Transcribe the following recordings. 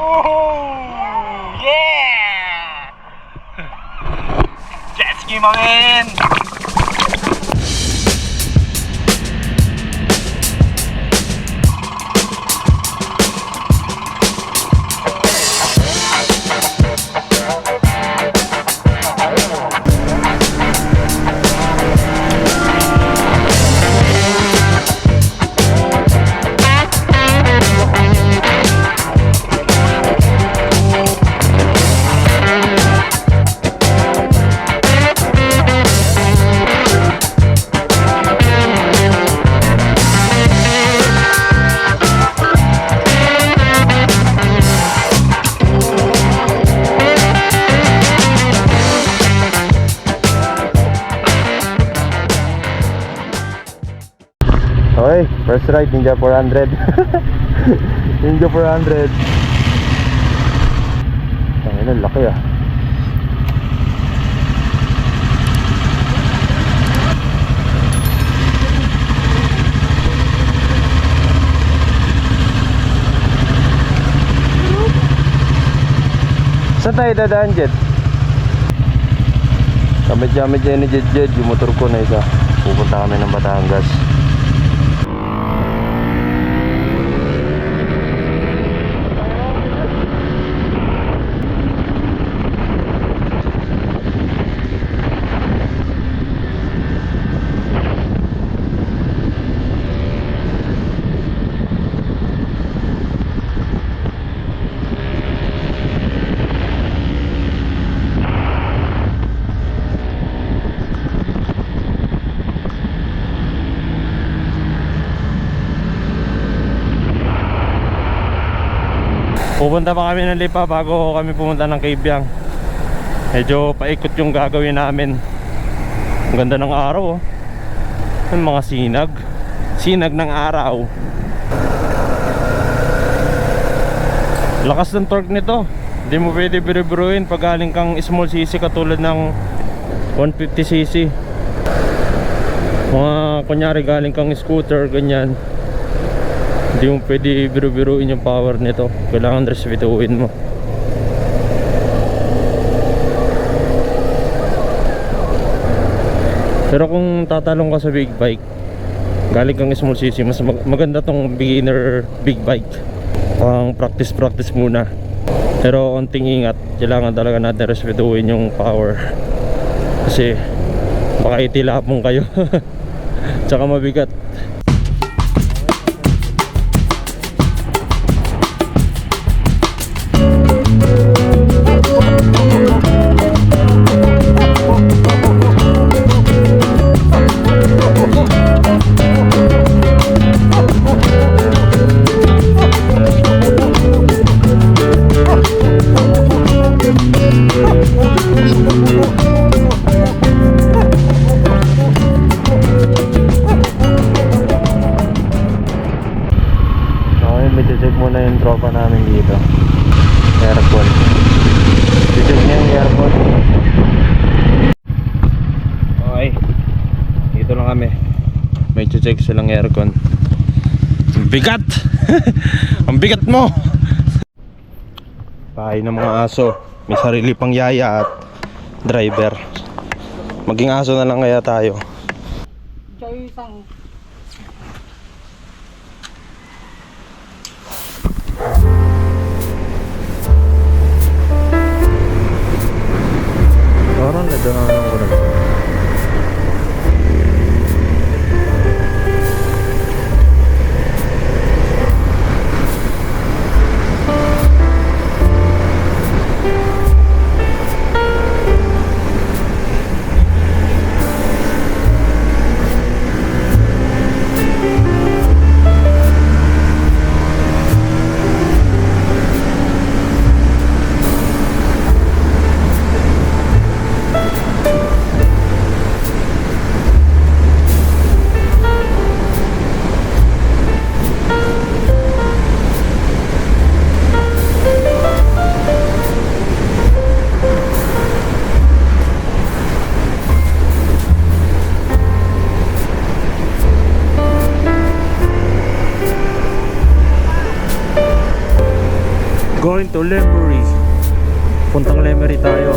Oh, yeah! Jet ski, my man! First ride Ninja 400. Ninja 400. Ang ina, laki ah. Saan tayo dadaan, Jed? Kamedya-medya ni Jed Jed, yung motor ko na isa. Pupunta kami ng Batangas. Pupunta pa kami ng Lipa bago kami pumunta ng Kabyang. Medyo paikot yung gagawin namin. Ang ganda ng araw oh. Ang mga sinag. Sinag ng araw. Lakas ng torque nito. Hindi mo pwede birubiruin pag galing kang small cc katulad ng 150cc. Mga kunyari galing kang scooter, ganyan. Hindi mo pwede biru-biruin yung power nito. Kailangan respetuhin mo. Pero kung tatalong ka sa big bike, galing kang small cc, mas mag- maganda tong beginner big bike. Pang practice practice muna. Pero konting ingat, kailangan talaga natin respetuhin yung power. Kasi baka itilapong kayo. Tsaka mabigat. Bigat! Ang bigat mo! Bahay ng mga aso. May sarili pang yaya at driver. Maging aso na lang kaya tayo. Parang nadaanan ko na. Going to Lemery. Puntang Lemery tayo.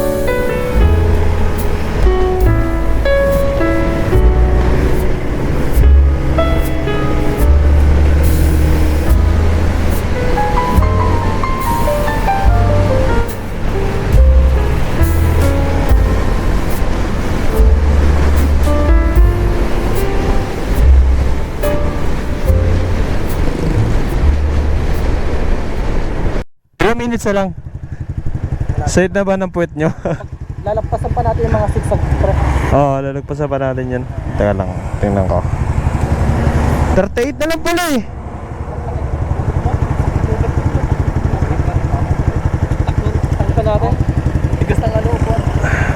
Minutes na lang. Side na ba ng puwet nyo? Lalagpasan pa natin yung mga sigsag pre. Oo, oh, lalagpasan pa natin yan. Teka lang, tingnan ko. 38 na lang pala eh. Pa natin? Tigas ng ano po.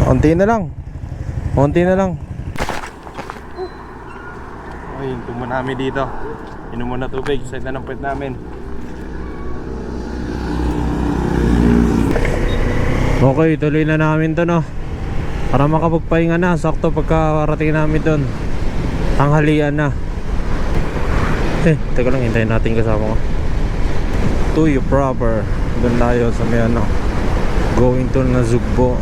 Unti na lang. Unti na lang. Ay, hinto mo namin dito. Inom mo na tubig. Side na ng puwet namin. Okay, tuloy na namin to no. Para makapagpahinga na, sakto pagkarating namin doon. Tanghalian na. Eh, teka lang, hintayin natin kasama ko. Tuyo proper. Doon tayo sa may ano. Going to Nazugbo.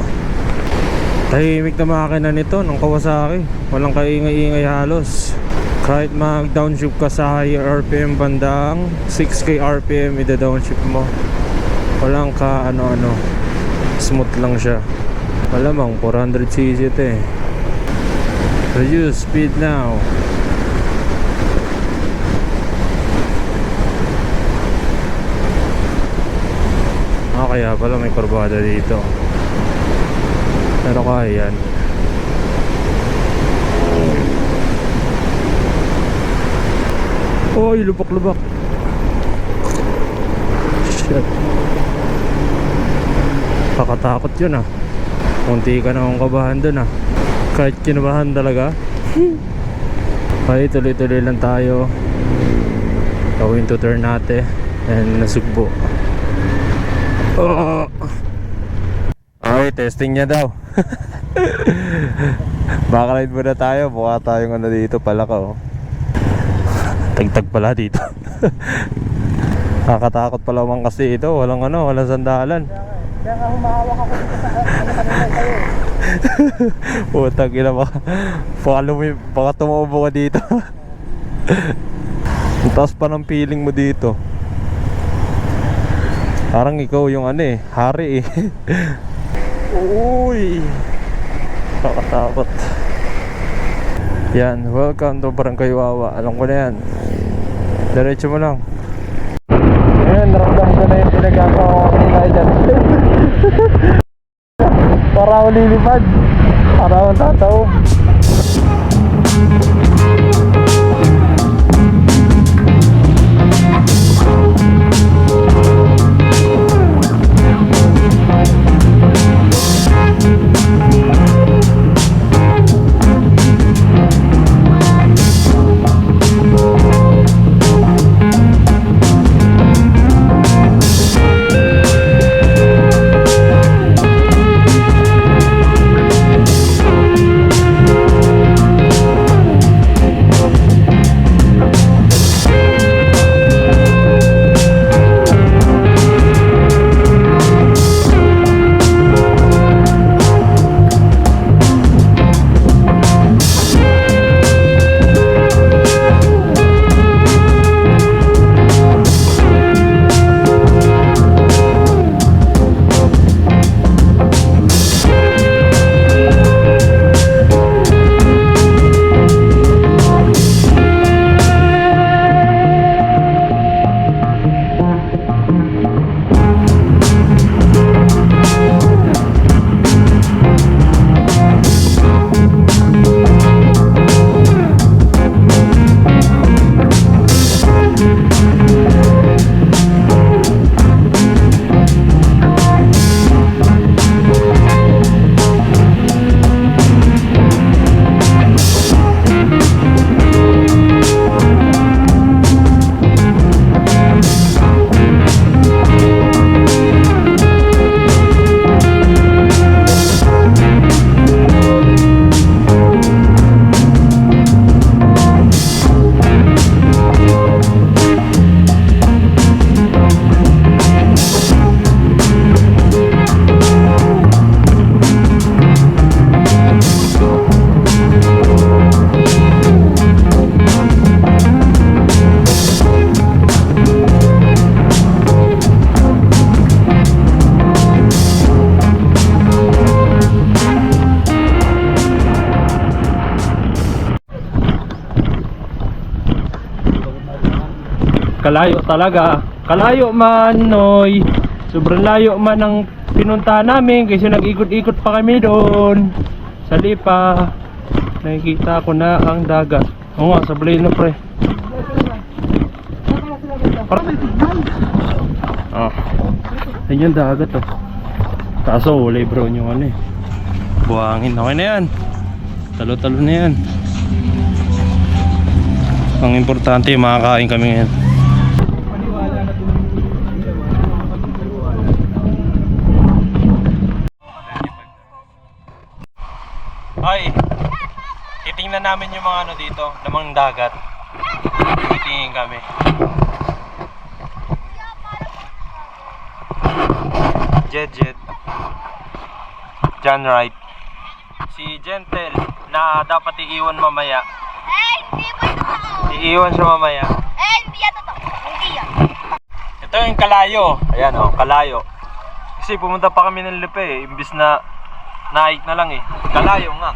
Tahimik na makina nito ng Kawasaki. Walang kaingay-ingay halos. Kahit mag-downshift ka sa higher RPM bandang 6k RPM ida-downshift mo. Walang ka ano-ano. Smooth lang siya. Malamang 400cc ito eh. Reduce speed now. Ah, kaya pala may kurbada dito. Pero kaya yan. Oy, lubak-lubak. Shit. Kakatakot yun ah. Munti ka na akong kabahan dun ah. Kahit kinabahan talaga. Ay, tuloy-tuloy lang tayo. Gawin to turn natin. And nasugbo. Oh. Ay, testing niya daw. Bakalide muna tayo. Mukha tayong ano dito pala ko. Tagtag pala dito. Nakakatakot pala man kasi ito. Walang ano, walang sandalan. Kaya nga humahawak ako dito sa ano kanina kayo. Putang ina baka baka, lumi, baka tumubo ka dito. Taas pa ng feeling mo dito. Parang ikaw yung ano eh, hari eh. Uy! Kakatakot. Yan, welcome to Barangay Wawa. Alam ko na yan. Diretso mo lang. Ayan, naramdam ko na yung pinagkakawa ko kanina dyan. Para ako lilipad. Para ako tataob. Kalayo talaga. Kalayo man, noy. Sobrang layo man ang pinuntahan namin kasi nag-ikot-ikot pa kami doon. Sa Lipa. Nakikita ko na ang dagat. Oo nga, sa Blino pre. Ah. Ayun yung dagat oh. Kaso wala brown yung ano eh. Buhangin. Okay na yan. Talo-talo na yan. Ang importante, makakain kami ngayon. Namin yung mga ano dito, namang dagat. Titingin kami. Jed Jed. John Wright. Si Gentle na dapat iiwan mamaya. Eh, hindi ito totoo. Iiwan siya mamaya. Eh, hindi yan totoo. Hindi yan. Ito yung kalayo. Ayan oh, kalayo. Kasi pumunta pa kami ng Lipe eh, imbis na naik na lang eh. Kalayo nga.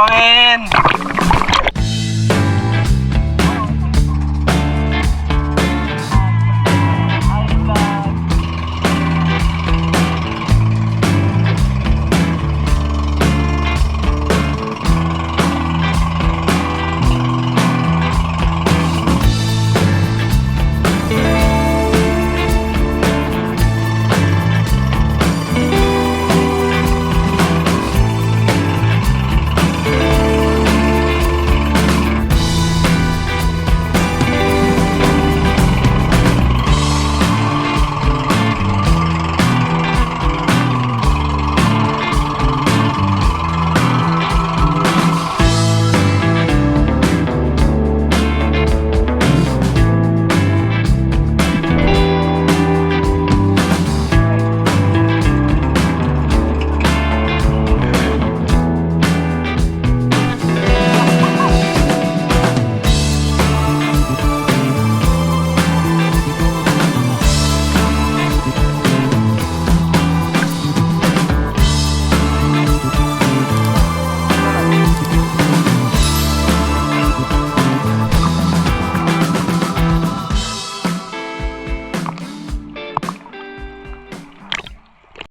Oh! Yeah! Jet ski mga men!